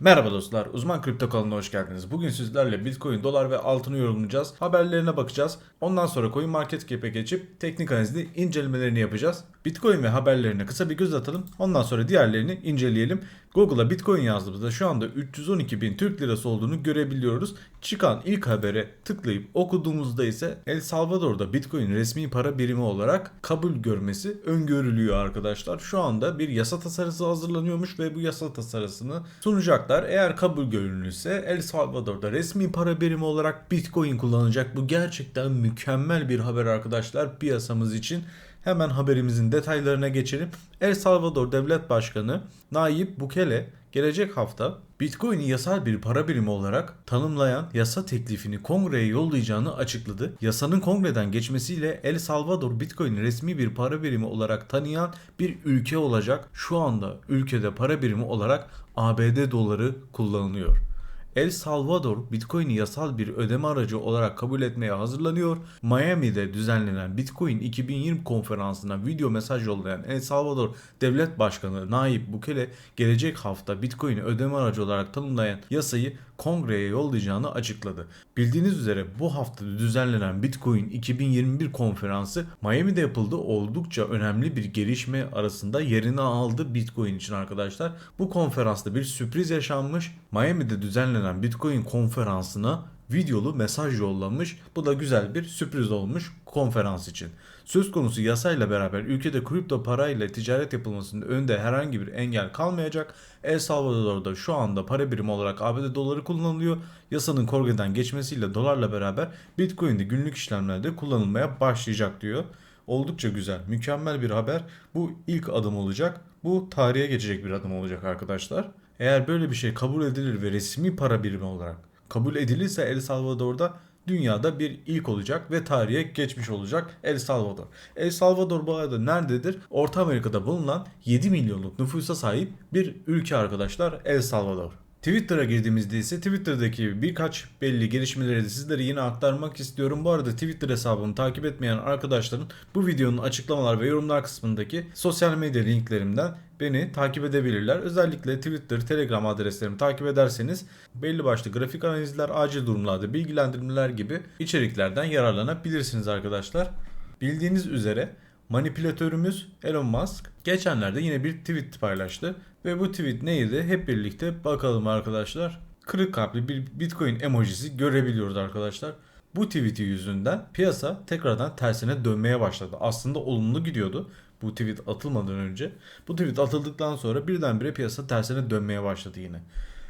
Merhaba dostlar, Uzman Kripto kanalına hoş geldiniz. Bugün sizlerle Bitcoin, dolar ve altını yorumlayacağız. Haberlerine bakacağız. Ondan sonra Coin Market Cap'e geçip teknik analizli incelemelerini yapacağız. Bitcoin ve haberlerine kısa bir göz atalım. Ondan sonra diğerlerini inceleyelim. Google'a Bitcoin yazdığımızda şu anda 312 bin Türk lirası olduğunu görebiliyoruz. Çıkan ilk habere tıklayıp okuduğumuzda ise El Salvador'da Bitcoin resmi para birimi olarak kabul görmesi öngörülüyor arkadaşlar. Şu anda bir yasa tasarısı hazırlanıyormuş ve bu yasa tasarısını sunacaklar. Eğer kabul görülürse El Salvador'da resmi para birimi olarak Bitcoin kullanacak. Bu gerçekten mükemmel bir haber arkadaşlar piyasamız için. Hemen haberimizin detaylarına geçelim. El Salvador Devlet Başkanı Nayib Bukele gelecek hafta Bitcoin'i yasal bir para birimi olarak tanımlayan yasa teklifini kongreye yollayacağını açıkladı. Yasanın kongreden geçmesiyle El Salvador Bitcoin'i resmi bir para birimi olarak tanıyan bir ülke olacak. Şu anda ülkede para birimi olarak ABD doları kullanılıyor. El Salvador Bitcoin'i yasal bir ödeme aracı olarak kabul etmeye hazırlanıyor. Miami'de düzenlenen Bitcoin 2020 konferansına video mesaj yollayan El Salvador Devlet Başkanı Nayib Bukele gelecek hafta Bitcoin'i ödeme aracı olarak tanımlayan yasayı kongreye yollayacağını açıkladı. Bildiğiniz üzere bu hafta düzenlenen Bitcoin 2021 konferansı Miami'de yapıldı. Oldukça önemli bir gelişme arasında yerini aldı Bitcoin için arkadaşlar. Bu konferansta bir sürpriz yaşanmış. Miami'de düzenlenen Bitcoin konferansına videolu mesaj yollamış. Bu da güzel bir sürpriz olmuş konferans için. Söz konusu yasayla beraber ülkede kripto parayla ticaret yapılmasının önünde herhangi bir engel kalmayacak. El Salvador'da şu anda para birimi olarak ABD doları kullanılıyor. Yasanın korgeden geçmesiyle dolarla beraber Bitcoin de günlük işlemlerde kullanılmaya başlayacak diyor. Oldukça güzel, mükemmel bir haber. Bu ilk adım olacak. Bu tarihe geçecek bir adım olacak arkadaşlar. Eğer böyle bir şey kabul edilir ve resmi para birimi olarak kabul edilirse El Salvador'da dünyada bir ilk olacak ve tarihe geçmiş olacak El Salvador. El Salvador bu arada nerededir? Orta Amerika'da bulunan 7 milyonluk nüfusa sahip bir ülke arkadaşlar El Salvador. Twitter'a girdiğimizde ise Twitter'daki birkaç belli gelişmeleri de sizlere yine aktarmak istiyorum. Bu arada Twitter hesabımı takip etmeyen arkadaşların bu videonun açıklamalar ve yorumlar kısmındaki sosyal medya linklerimden beni takip edebilirler. Özellikle Twitter, Telegram adreslerimi takip ederseniz belli başlı grafik analizler, acil durumlarda bilgilendirmeler gibi içeriklerden yararlanabilirsiniz arkadaşlar. Bildiğiniz üzere manipülatörümüz Elon Musk geçenlerde yine bir tweet paylaştı. Ve bu tweet neydi? Hep birlikte bakalım arkadaşlar. Kırık kalpli bir Bitcoin emojisi görebiliyoruz arkadaşlar. Bu tweet'i yüzünden piyasa tekrardan tersine dönmeye başladı. Aslında olumlu gidiyordu bu tweet atılmadan önce. Bu tweet atıldıktan sonra birdenbire piyasa tersine dönmeye başladı yine.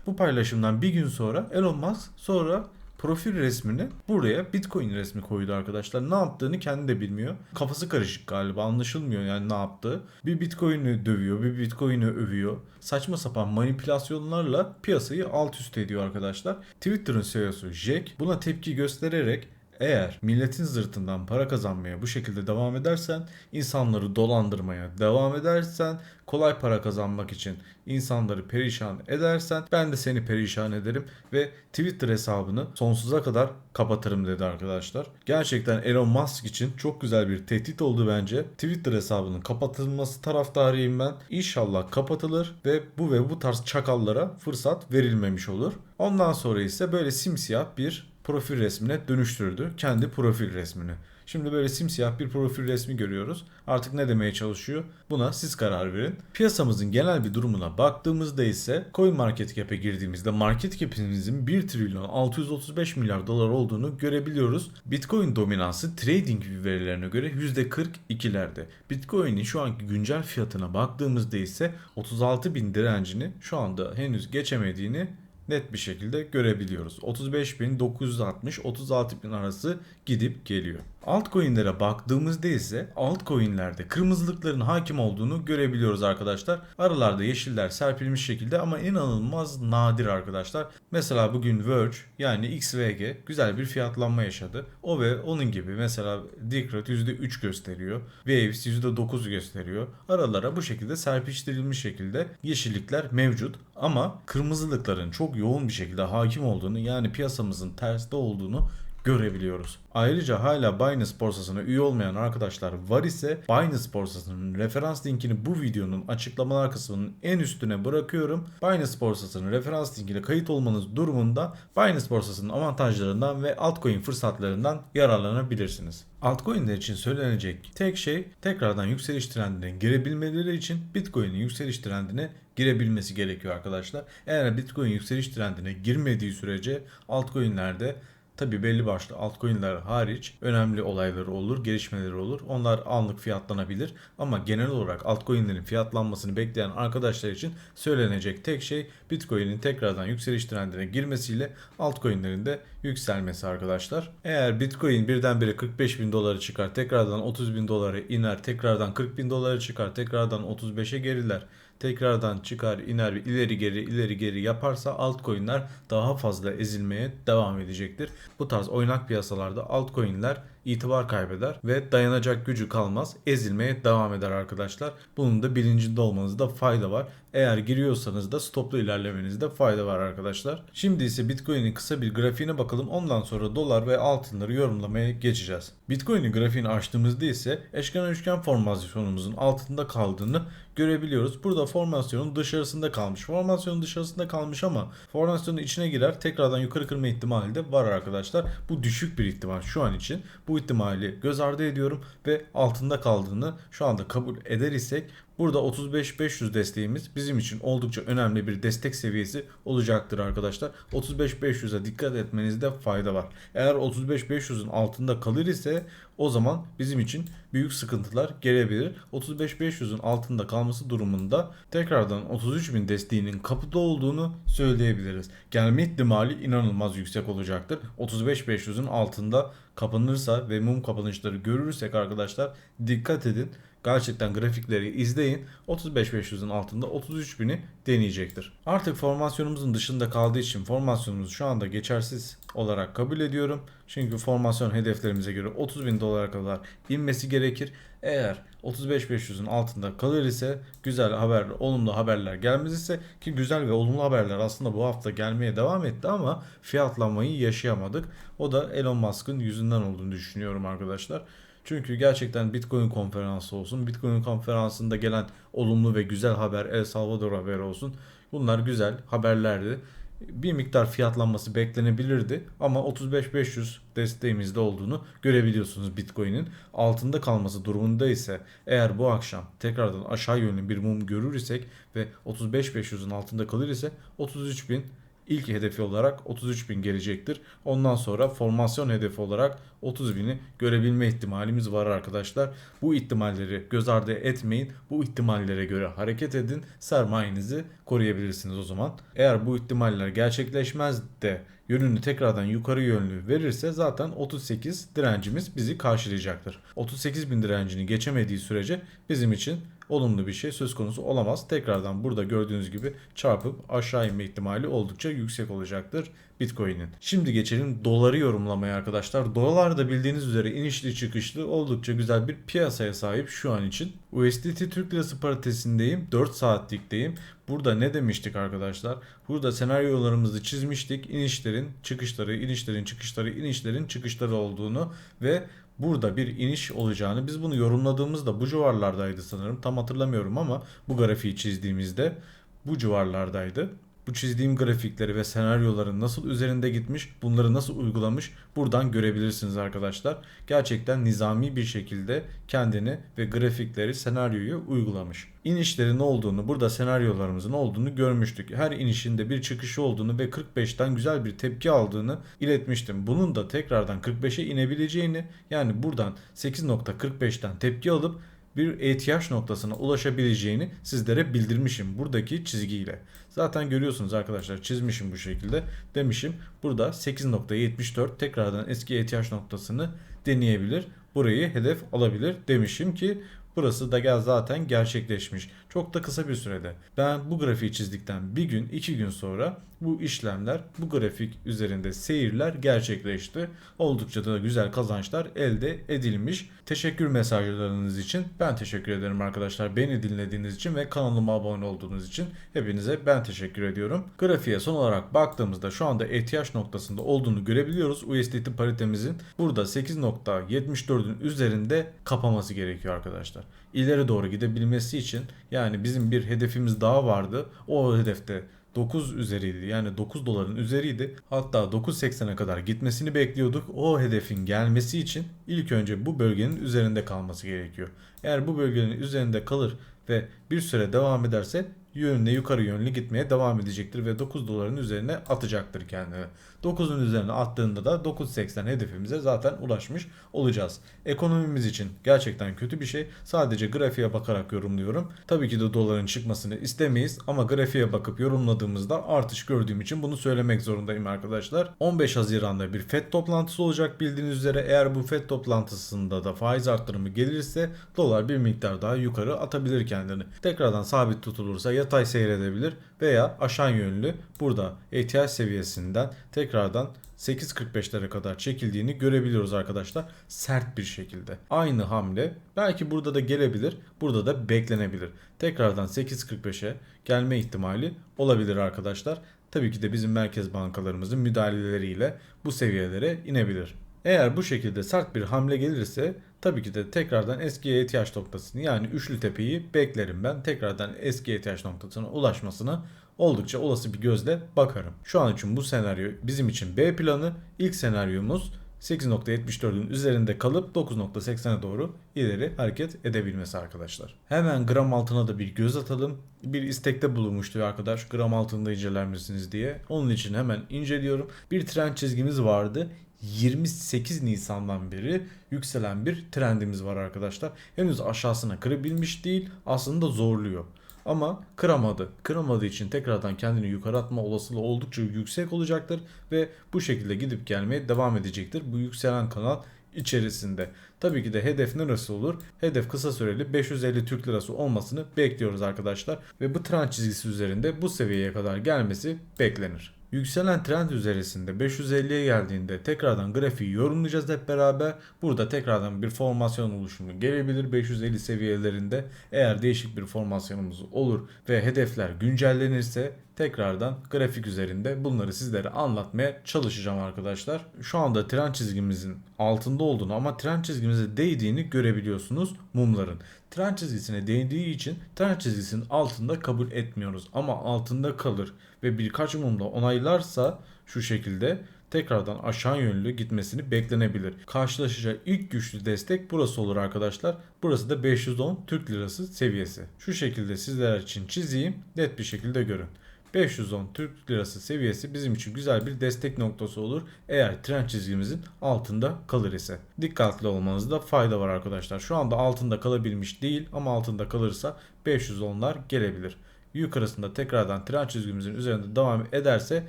Bu paylaşımdan bir gün sonra Elon Musk sonra profil resmini buraya Bitcoin resmi koydu arkadaşlar. Ne yaptığını kendi de bilmiyor. Kafası karışık galiba anlaşılmıyor yani ne yaptığı. Bir Bitcoin'i dövüyor, bir Bitcoin'i övüyor. Saçma sapan manipülasyonlarla piyasayı alt üst ediyor arkadaşlar. Twitter'ın CEO'su Jack buna tepki göstererek eğer milletin zırtından para kazanmaya bu şekilde devam edersen, insanları dolandırmaya devam edersen, kolay para kazanmak için insanları perişan edersen ben de seni perişan ederim ve Twitter hesabını sonsuza kadar kapatırım dedi arkadaşlar. Gerçekten Elon Musk için çok güzel bir tehdit oldu bence. Twitter hesabının kapatılması taraftarıyım ben. İnşallah kapatılır ve bu ve bu tarz çakallara fırsat verilmemiş olur. Ondan sonra ise böyle simsiyah bir profil resmine dönüştürdü. Kendi profil resmini. Şimdi böyle simsiyah bir profil resmi görüyoruz. Artık ne demeye çalışıyor? Buna siz karar verin. Piyasamızın genel bir durumuna baktığımızda ise Coin Market Cap'e girdiğimizde market cap'imizin 1 trilyon 635 milyar dolar olduğunu görebiliyoruz. Bitcoin dominansı trading verilerine göre %42'lerde. Bitcoin'in şu anki güncel fiyatına baktığımızda ise 36 bin direncini şu anda henüz geçemediğini net bir şekilde görebiliyoruz. 35.960-36.000 arası gidip geliyor. Altcoin'lere baktığımızda ise altcoin'lerde kırmızılıkların hakim olduğunu görebiliyoruz arkadaşlar. Aralarda yeşiller serpilmiş şekilde ama inanılmaz nadir arkadaşlar. Mesela bugün Verge yani XVG güzel bir fiyatlanma yaşadı. O ve onun gibi mesela Decred %3 gösteriyor. Waves %9 gösteriyor. Aralara bu şekilde serpiştirilmiş şekilde yeşillikler mevcut. Ama kırmızılıkların çok yoğun bir şekilde hakim olduğunu yani piyasamızın terste olduğunu görebiliyoruz. Ayrıca hala Binance borsasına üye olmayan arkadaşlar var ise Binance borsasının referans linkini bu videonun açıklamalar kısmının en üstüne bırakıyorum. Binance borsasının referans linkiyle kayıt olmanız durumunda Binance borsasının avantajlarından ve altcoin fırsatlarından yararlanabilirsiniz. Altcoin'ler için söylenecek tek şey tekrardan yükseliş trendine girebilmeleri için Bitcoin'in yükseliş trendine girebilmesi gerekiyor arkadaşlar. Eğer Bitcoin yükseliş trendine girmediği sürece altcoin'lerde Tabi belli başlı altcoin'ler hariç önemli olayları olur, gelişmeleri olur. Onlar anlık fiyatlanabilir ama genel olarak altcoin'lerin fiyatlanmasını bekleyen arkadaşlar için söylenecek tek şey Bitcoin'in tekrardan yükseliş trendine girmesiyle altcoin'lerin de yükselmesi arkadaşlar. Eğer Bitcoin birdenbire 45 bin doları çıkar, tekrardan 30 bin dolara iner, tekrardan 40 bin dolara çıkar, tekrardan 35'e geriler tekrardan çıkar iner ileri geri ileri geri yaparsa altcoin'ler daha fazla ezilmeye devam edecektir. Bu tarz oynak piyasalarda altcoin'ler itibar kaybeder ve dayanacak gücü kalmaz. Ezilmeye devam eder arkadaşlar. Bunun da bilincinde olmanızda fayda var. Eğer giriyorsanız da stoplu ilerlemenizde fayda var arkadaşlar. Şimdi ise Bitcoin'in kısa bir grafiğine bakalım. Ondan sonra dolar ve altınları yorumlamaya geçeceğiz. Bitcoin'in grafiğini açtığımızda ise eşkenar üçgen formasyonumuzun altında kaldığını görebiliyoruz. Burada formasyonun dışarısında kalmış. Formasyonun dışarısında kalmış ama formasyonun içine girer tekrardan yukarı kırma ihtimali de var arkadaşlar. Bu düşük bir ihtimal şu an için. Bu ihtimali göz ardı ediyorum ve altında kaldığını şu anda kabul eder isek Burada 35-500 desteğimiz bizim için oldukça önemli bir destek seviyesi olacaktır arkadaşlar. 35-500'e dikkat etmenizde fayda var. Eğer 35-500'ün altında kalır ise o zaman bizim için büyük sıkıntılar gelebilir. 35-500'ün altında kalması durumunda tekrardan 33.000 desteğinin kapıda olduğunu söyleyebiliriz. Gelme ihtimali inanılmaz yüksek olacaktır. 35-500'ün altında kapanırsa ve mum kapanışları görürsek arkadaşlar dikkat edin. Gerçekten grafikleri izleyin. 35.500'ün altında 33.000'i deneyecektir. Artık formasyonumuzun dışında kaldığı için formasyonumuzu şu anda geçersiz olarak kabul ediyorum. Çünkü formasyon hedeflerimize göre 30.000 dolara kadar inmesi gerekir. Eğer 35.500'ün altında kalır ise güzel haber, olumlu haberler gelmez ise ki güzel ve olumlu haberler aslında bu hafta gelmeye devam etti ama fiyatlanmayı yaşayamadık. O da Elon Musk'ın yüzünden olduğunu düşünüyorum arkadaşlar. Çünkü gerçekten Bitcoin konferansı olsun, Bitcoin konferansında gelen olumlu ve güzel haber, El Salvador haberi olsun. Bunlar güzel haberlerdi. Bir miktar fiyatlanması beklenebilirdi ama 35-500 desteğimizde olduğunu görebiliyorsunuz Bitcoin'in. Altında kalması durumunda ise eğer bu akşam tekrardan aşağı yönlü bir mum görür isek ve 35-500'ün altında kalır ise 33.000 ilk hedefi olarak 33 bin gelecektir. Ondan sonra formasyon hedefi olarak 30 bini görebilme ihtimalimiz var arkadaşlar. Bu ihtimalleri göz ardı etmeyin. Bu ihtimallere göre hareket edin. Sermayenizi koruyabilirsiniz o zaman. Eğer bu ihtimaller gerçekleşmez de yönünü tekrardan yukarı yönlü verirse zaten 38 direncimiz bizi karşılayacaktır. 38 bin direncini geçemediği sürece bizim için olumlu bir şey söz konusu olamaz. Tekrardan burada gördüğünüz gibi çarpıp aşağı inme ihtimali oldukça yüksek olacaktır Bitcoin'in. Şimdi geçelim doları yorumlamaya arkadaşlar. Dolar da bildiğiniz üzere inişli çıkışlı oldukça güzel bir piyasaya sahip şu an için. USDT Türk Lirası paritesindeyim. 4 saatlikteyim. Burada ne demiştik arkadaşlar? Burada senaryolarımızı çizmiştik. İnişlerin çıkışları, inişlerin çıkışları, inişlerin çıkışları olduğunu ve burada bir iniş olacağını biz bunu yorumladığımızda bu civarlardaydı sanırım. Tam hatırlamıyorum ama bu grafiği çizdiğimizde bu civarlardaydı bu çizdiğim grafikleri ve senaryoların nasıl üzerinde gitmiş, bunları nasıl uygulamış buradan görebilirsiniz arkadaşlar. Gerçekten nizami bir şekilde kendini ve grafikleri, senaryoyu uygulamış. İnişlerin olduğunu, burada senaryolarımızın olduğunu görmüştük. Her inişinde bir çıkışı olduğunu ve 45'ten güzel bir tepki aldığını iletmiştim. Bunun da tekrardan 45'e inebileceğini, yani buradan 8.45'ten tepki alıp bir ihtiyaç noktasına ulaşabileceğini sizlere bildirmişim buradaki çizgiyle. Zaten görüyorsunuz arkadaşlar çizmişim bu şekilde. Demişim burada 8.74 tekrardan eski ihtiyaç noktasını deneyebilir. Burayı hedef alabilir demişim ki burası da gel zaten gerçekleşmiş. Çok da kısa bir sürede. Ben bu grafiği çizdikten bir gün iki gün sonra bu işlemler bu grafik üzerinde seyirler gerçekleşti. Oldukça da güzel kazançlar elde edilmiş. Teşekkür mesajlarınız için ben teşekkür ederim arkadaşlar. Beni dinlediğiniz için ve kanalıma abone olduğunuz için hepinize ben teşekkür ediyorum. Grafiğe son olarak baktığımızda şu anda ihtiyaç noktasında olduğunu görebiliyoruz. USDT paritemizin burada 8.74'ün üzerinde kapaması gerekiyor arkadaşlar. İleri doğru gidebilmesi için yani bizim bir hedefimiz daha vardı. O hedefte 9 üzeriydi. Yani 9 doların üzeriydi. Hatta 9.80'e kadar gitmesini bekliyorduk. O hedefin gelmesi için ilk önce bu bölgenin üzerinde kalması gerekiyor. Eğer bu bölgenin üzerinde kalır ve bir süre devam ederse yönüne yukarı yönlü gitmeye devam edecektir ve 9 doların üzerine atacaktır kendini. 9'un üzerine attığında da 9.80 hedefimize zaten ulaşmış olacağız. Ekonomimiz için gerçekten kötü bir şey. Sadece grafiğe bakarak yorumluyorum. Tabii ki de doların çıkmasını istemeyiz ama grafiğe bakıp yorumladığımızda artış gördüğüm için bunu söylemek zorundayım arkadaşlar. 15 Haziran'da bir FED toplantısı olacak bildiğiniz üzere. Eğer bu FED toplantısında da faiz arttırımı gelirse dolar bir miktar daha yukarı atabilir kendini. Tekrardan sabit tutulursa yatay seyredebilir veya aşağı yönlü burada ihtiyaç seviyesinden tekrardan 8.45'lere kadar çekildiğini görebiliyoruz arkadaşlar. Sert bir şekilde. Aynı hamle belki burada da gelebilir. Burada da beklenebilir. Tekrardan 8.45'e gelme ihtimali olabilir arkadaşlar. Tabii ki de bizim merkez bankalarımızın müdahaleleriyle bu seviyelere inebilir. Eğer bu şekilde sert bir hamle gelirse tabii ki de tekrardan eski ihtiyaç noktasını yani üçlü tepeyi beklerim ben. Tekrardan eski ihtiyaç noktasına ulaşmasını oldukça olası bir gözle bakarım. Şu an için bu senaryo bizim için B planı. İlk senaryomuz 8.74'ün üzerinde kalıp 9.80'e doğru ileri hareket edebilmesi arkadaşlar. Hemen gram altına da bir göz atalım. Bir istekte bulunmuştu arkadaş gram altında inceler misiniz diye. Onun için hemen inceliyorum. Bir trend çizgimiz vardı. 28 Nisan'dan beri yükselen bir trendimiz var arkadaşlar. Henüz aşağısına kırabilmiş değil aslında zorluyor. Ama kıramadı. Kıramadığı için tekrardan kendini yukarı atma olasılığı oldukça yüksek olacaktır ve bu şekilde gidip gelmeye devam edecektir. Bu yükselen kanal içerisinde. Tabii ki de hedef neresi olur? Hedef kısa süreli 550 Türk Lirası olmasını bekliyoruz arkadaşlar. Ve bu trend çizgisi üzerinde bu seviyeye kadar gelmesi beklenir. Yükselen trend üzerisinde 550'ye geldiğinde tekrardan grafiği yorumlayacağız hep beraber. Burada tekrardan bir formasyon oluşumu gelebilir 550 seviyelerinde. Eğer değişik bir formasyonumuz olur ve hedefler güncellenirse tekrardan grafik üzerinde bunları sizlere anlatmaya çalışacağım arkadaşlar. Şu anda trend çizgimizin altında olduğunu ama trend çizgimize değdiğini görebiliyorsunuz mumların. Trend çizgisine değdiği için trend çizgisinin altında kabul etmiyoruz ama altında kalır ve birkaç mumla onaylarsa şu şekilde tekrardan aşağı yönlü gitmesini beklenebilir. Karşılaşacağı ilk güçlü destek burası olur arkadaşlar. Burası da 510 Türk Lirası seviyesi. Şu şekilde sizler için çizeyim net bir şekilde görün. 510 Türk Lirası seviyesi bizim için güzel bir destek noktası olur eğer trend çizgimizin altında kalır ise. Dikkatli olmanızda fayda var arkadaşlar. Şu anda altında kalabilmiş değil ama altında kalırsa 510'lar gelebilir. Yukarısında tekrardan trend çizgimizin üzerinde devam ederse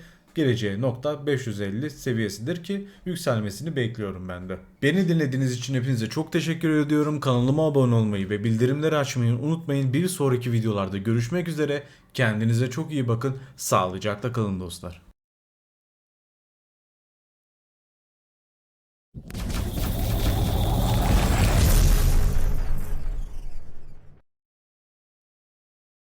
geleceği nokta 550 seviyesidir ki yükselmesini bekliyorum ben de. Beni dinlediğiniz için hepinize çok teşekkür ediyorum. Kanalıma abone olmayı ve bildirimleri açmayı unutmayın. Bir sonraki videolarda görüşmek üzere. Kendinize çok iyi bakın. Sağlıcakla kalın dostlar.